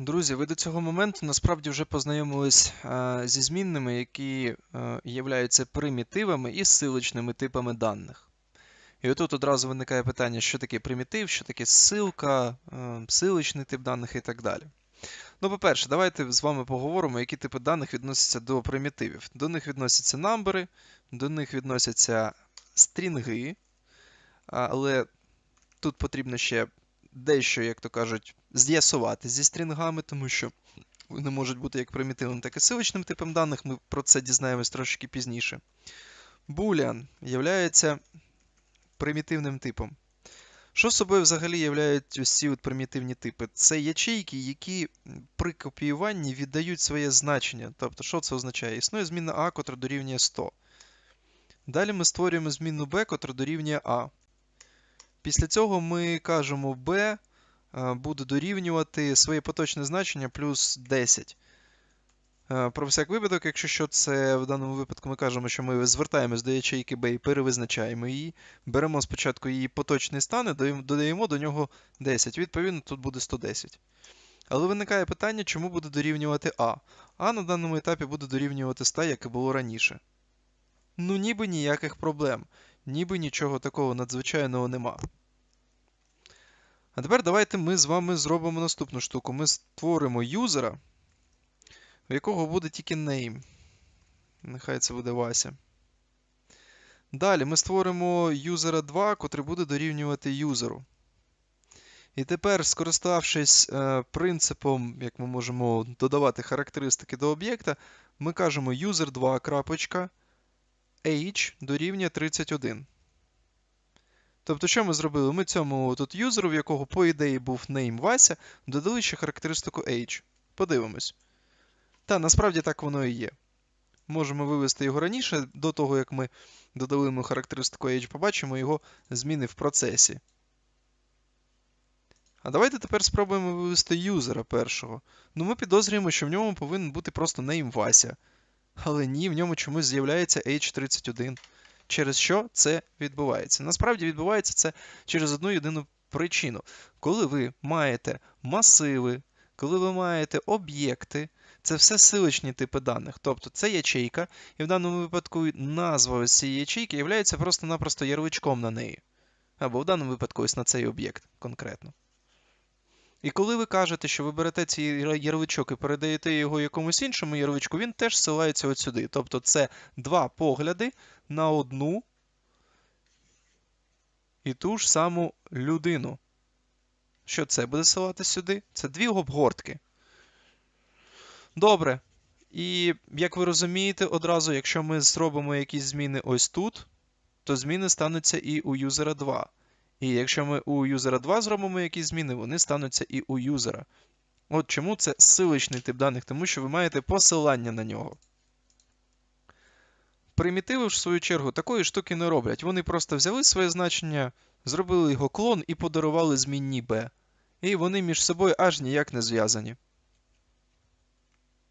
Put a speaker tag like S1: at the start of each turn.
S1: Друзі, ви до цього моменту насправді вже познайомились е, зі змінними, які е, являються примітивами і ссилочними типами даних. І отут одразу виникає питання, що таке примітив, що таке ссилка, е, ссилочний тип даних і так далі. Ну, по-перше, давайте з вами поговоримо, які типи даних відносяться до примітивів. До них відносяться намбери, до них відносяться стрінги, але тут потрібно ще дещо, як то кажуть, з'ясувати зі стрінгами, тому що вони можуть бути як примітивним, так і силочним типом даних. Ми про це дізнаємось трошки пізніше. Boolean являється примітивним типом. Що собою взагалі являють ось от примітивні типи? Це ячейки, які при копіюванні віддають своє значення. Тобто, що це означає? Існує зміна А, котра дорівнює 100. Далі ми створюємо змінну b, котра дорівнює А. Після цього ми кажемо b е, буде дорівнювати своє поточне значення плюс 10. Е, Про всяк випадок, якщо що, це в даному випадку ми кажемо, що ми звертаємось до ячейки b і перевизначаємо її. Беремо спочатку її поточний стан і додаємо до нього 10. Відповідно, тут буде 110. Але виникає питання, чому буде дорівнювати А. А на даному етапі буде дорівнювати 100, як і було раніше. Ну, ніби ніяких проблем. Ніби нічого такого надзвичайного нема. А тепер давайте ми з вами зробимо наступну штуку. Ми створимо юзера, в якого буде тільки name. Нехай це буде Вася. Далі ми створимо юзера 2, котрий буде дорівнювати юзеру. І тепер, скориставшись е, принципом, як ми можемо додавати характеристики до об'єкта, ми кажемо user2, крапочка, age дорівнює 31. Тобто, що ми зробили? Ми цьому тут юзеру, в якого, по ідеї, був name Вася, додали ще характеристику age. Подивимось. Та, насправді так воно і є. Можемо вивести його раніше, до того, як ми додали йому характеристику age, побачимо його зміни в процесі. А давайте тепер спробуємо вивести юзера першого. Ну, ми підозрюємо, що в ньому повинен бути просто name Вася. Але ні, в ньому чомусь з'являється H31. Через що це відбувається? Насправді відбувається це через одну єдину причину. Коли ви маєте масиви, коли ви маєте об'єкти, це все силочні типи даних. Тобто це ячейка, і в даному випадку назва ось цієї ячейки є просто-напросто ярличком на неї. Або в даному випадку ось на цей об'єкт конкретно. І коли ви кажете, що ви берете цей ярличок і передаєте його якомусь іншому ярличку, він теж ссилається от сюди. Тобто це два погляди на одну і ту ж саму людину. Що це буде ссилати сюди? Це дві обгортки. Добре. І як ви розумієте, одразу, якщо ми зробимо якісь зміни ось тут, то зміни стануться і у юзера 2. І якщо ми у юзера 2 зробимо якісь зміни, вони стануться і у юзера. От чому це силичний тип даних, тому що ви маєте посилання на нього. Примітиви, в свою чергу, такої штуки не роблять. Вони просто взяли своє значення, зробили його клон і подарували змінні b. І вони між собою аж ніяк не зв'язані.